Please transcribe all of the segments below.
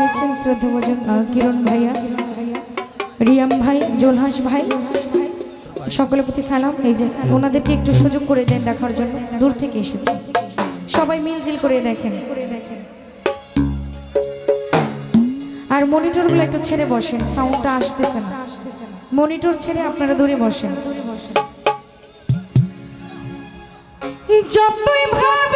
হয়েছেন শ্রদ্ধাভোজন কিরণ ভাইয়া, রিয়াম ভাই, জোলহাস ভাই, সকলের প্রতি সালাম। এই যে ওনাদেরকে একটু সুযোগ করে দেন দেখার জন্য, দূর থেকে এসেছে। সবাই মিলজিল করে দেখেন। আর মনিটরগুলো একটু ছেড়ে বসেন সাউন্ডটা আসতেছে না। মনিটর ছেড়ে আপনারা দূরে বসেন। যতই ভাবি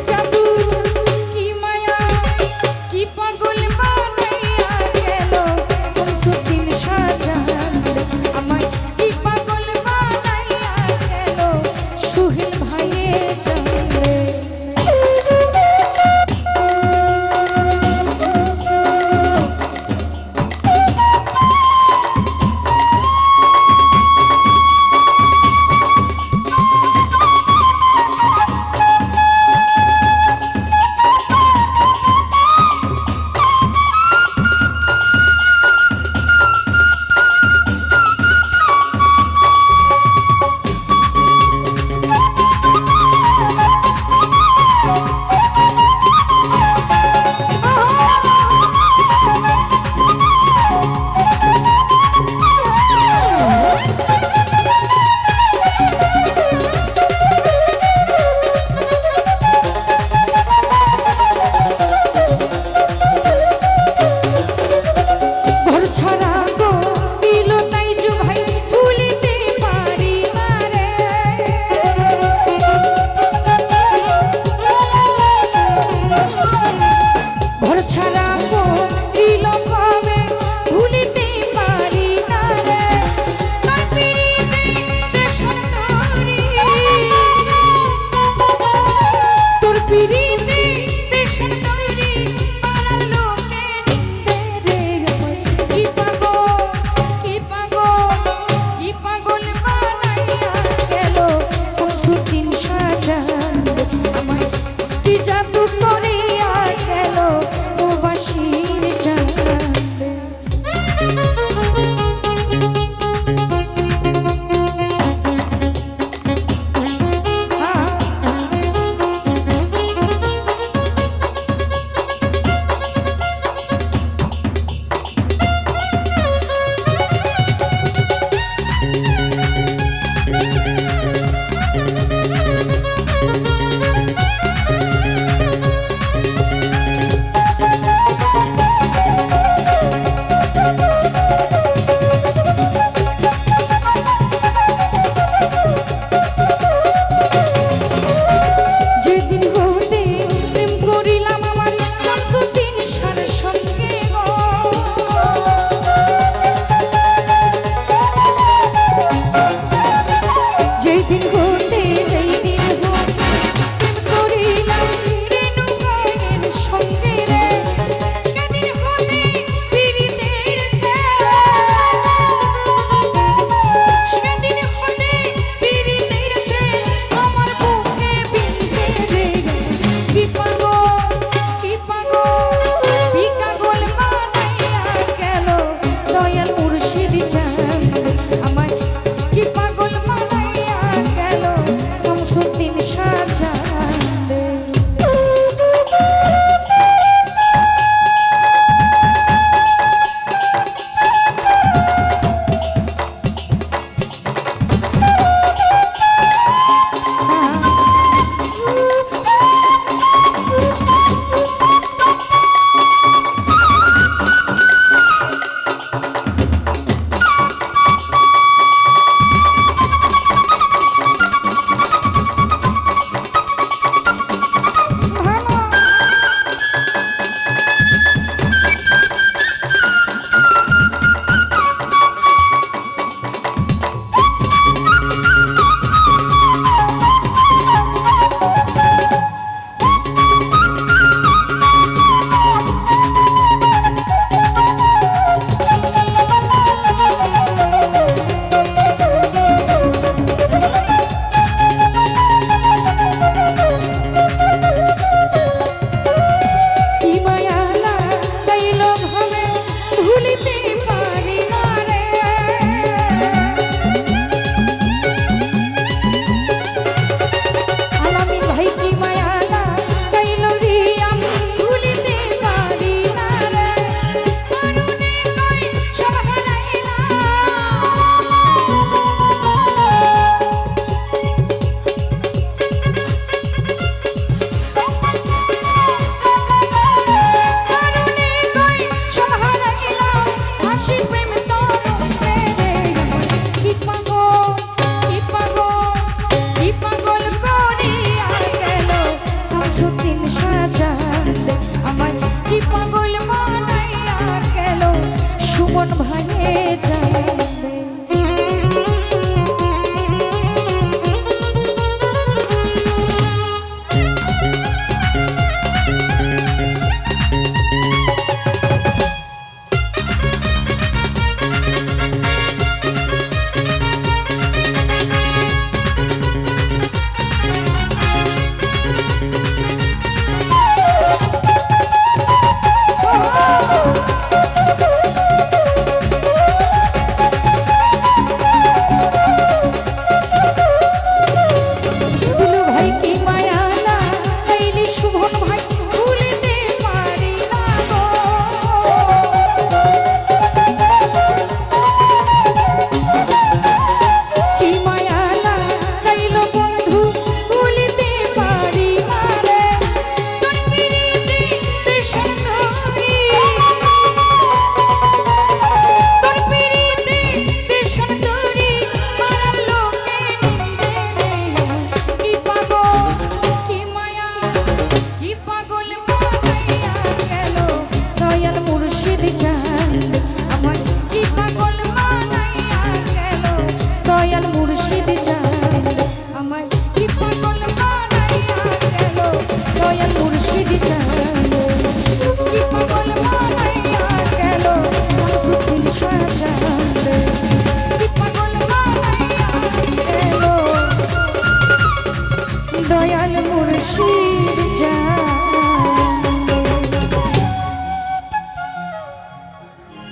se.